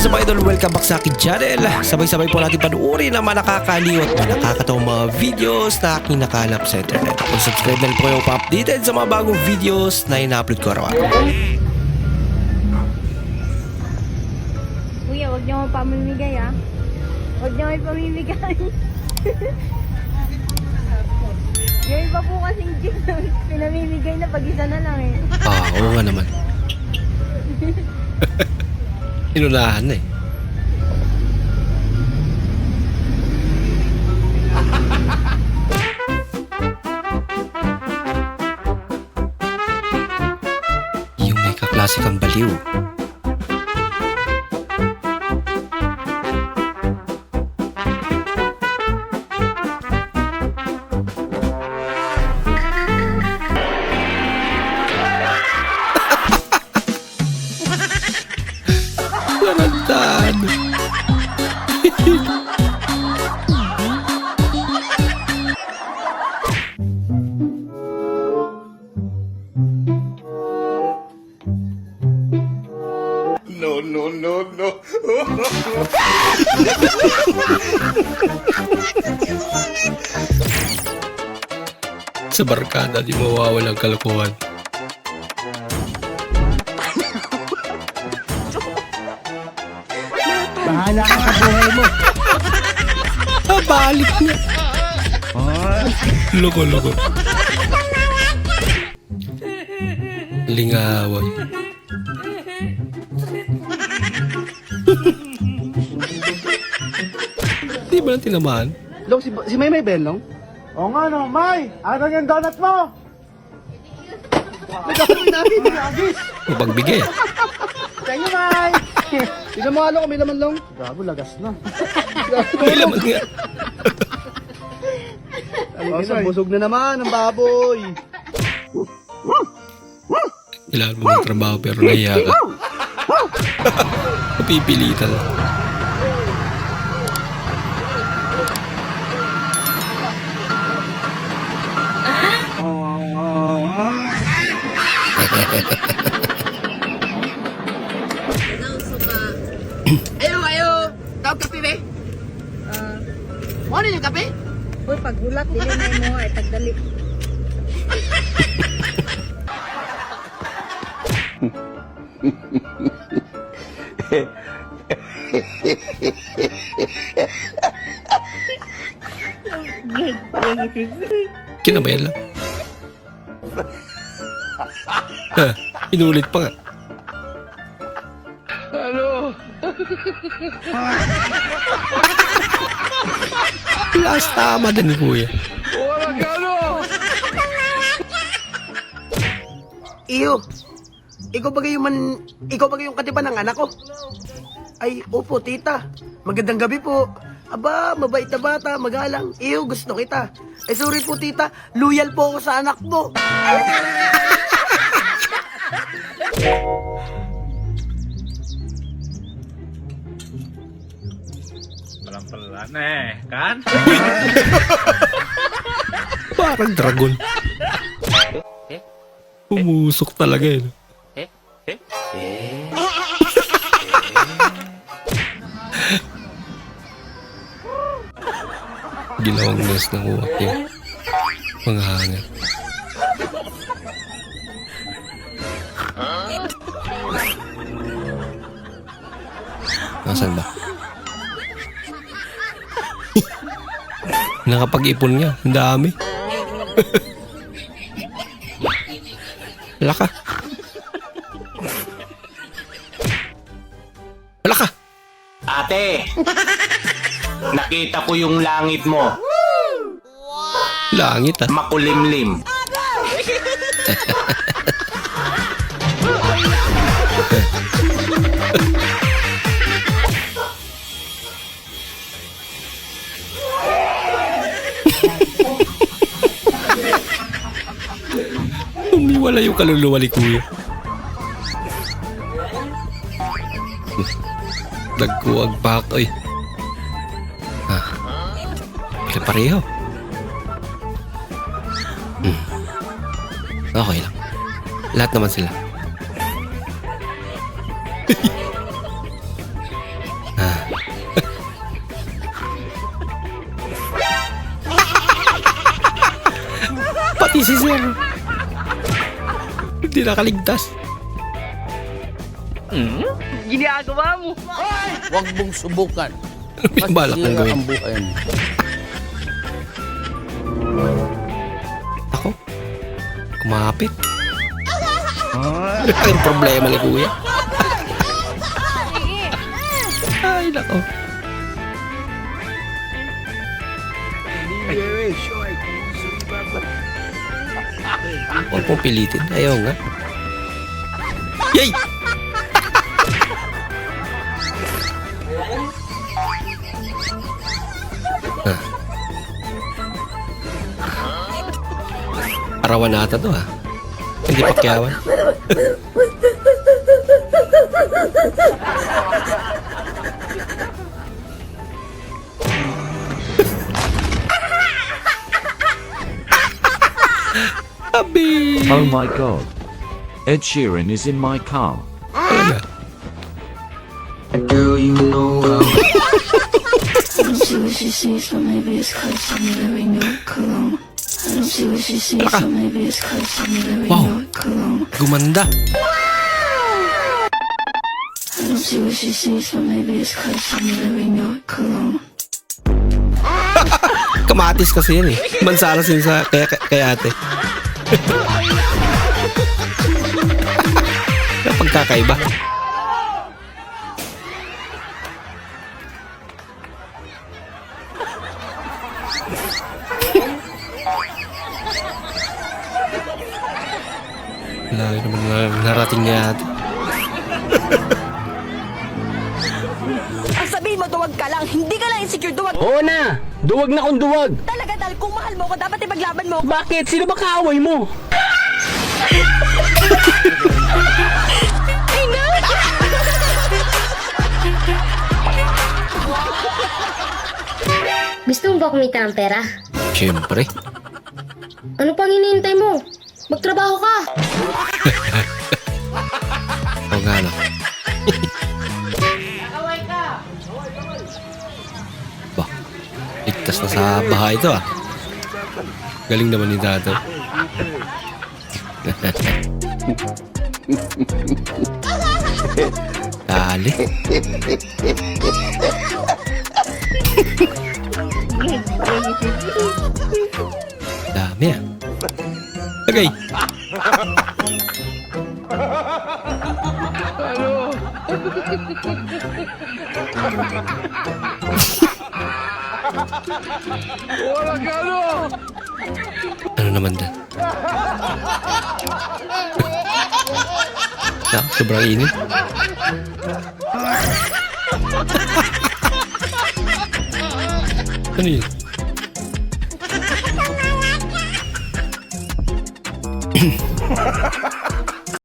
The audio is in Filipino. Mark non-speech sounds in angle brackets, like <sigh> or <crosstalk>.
is up idol? Welcome back sa akin channel. Sabay-sabay po natin panuorin ang mga nakakaliw at mga nakakatawang mga videos na aking nakalap sa internet. Kung subscribe na po kayo pa-updated sa mga bagong videos na ina-upload ko araw-araw. Kuya, huwag niyo akong pamimigay ah. Huwag niyo akong pamimigay. <laughs> Yung iba po kasing jeep na pinamimigay na pag isa na lang eh. Ah, oo nga naman. <laughs> Inunahan na eh. Yung may kaklase kang baliw. Sa barkada, di mawawalang kalokohan. Bahala ka sa buhay mo. Ah, balik na. Loko, loko. Lingaway. Di ba na tinamaan? Long, si, si May May Oo nga no, May! Ano yung donut mo? Nagkakaroon natin, nagagis. Mapagbigay. Sa inyo, May! Tignan mo Long, kung may laman, Long. Gabo, lagas na. May laman nga. Oh, so, busog na naman ang baboy. Kailangan mo ng trabaho pero nahiya ka. <laughs> Napipilitan lang. Gulat, dili na mo ay tagdali. Kinabayan lang. Ha, inulit pa nga. Ano? <laughs> Last tama din Kuya. Iyo. Ikaw ba yung man... Ikaw ba yung katipan ng anak ko? Ay, opo, tita. Magandang gabi po. Aba, mabait na bata, magalang. Iyo, gusto kita. Eh, sorry po, tita. Loyal po ako sa anak mo. Pelan-pelan eh, kan? <laughs> Parang dragon. Umusok talaga <laughs> yun. Ginawang nest ng uwak yung mga hangin. Nasaan ba? Nakapag-ipon niya. Ang dami. Wala ka. Wala ka. Ate, <laughs> nakita ko yung langit mo, Langit ah. makulimlim. <laughs> Nawala yung kaluluwa ni Kuya. Nagkuwag back, ay. Eh. Ah. Kaya pareho. Hmm. Okay lang. Lahat naman sila. <laughs> ah. <laughs> Pati si Zero. Hindi nakaligtas. Huwag mong subukan. Ano yung balak ng gawin? ang buhay mo. Ako? Kumapit. Ang problema ni Kuya. Ay, nako. Huwag mong pilitin. Ayaw nga. Yay! Arawan nata to ha. Hindi pakyawan. <laughs> Abi! Oh my god. Ed Sheeran is in my car. Talaga. see what she sees, but maybe it's cause I'm wearing your cologne. I don't see what she sees, but maybe it's cause I'm wearing Wow. your cologne. Gumanda. I don't see what she sees, but maybe it's cause I'm wearing your cologne. Kamatis kasi yan eh. Mansaras yun sa kaya, kaya ate. Napagkakaiba. Layo naman na narating niya ate. Ang sabihin mo, duwag ka lang. Hindi ka lang insecure, duwag. Oo na! Duwag na kung duwag! Talaga, dahil kung mahal mo ko, dapat ipaglaban mo. Bakit? Sino ba kaaway mo? Gusto mo ba kumita ng pera? Siyempre. Ano pang hinihintay mo? Magtrabaho ka! <laughs> ligtas sa bahay ito ah. Galing naman ni Tato. <laughs> Dali. Dami ah. Okay. <laughs> Ano naman din? Na, sobrang init. ano yun?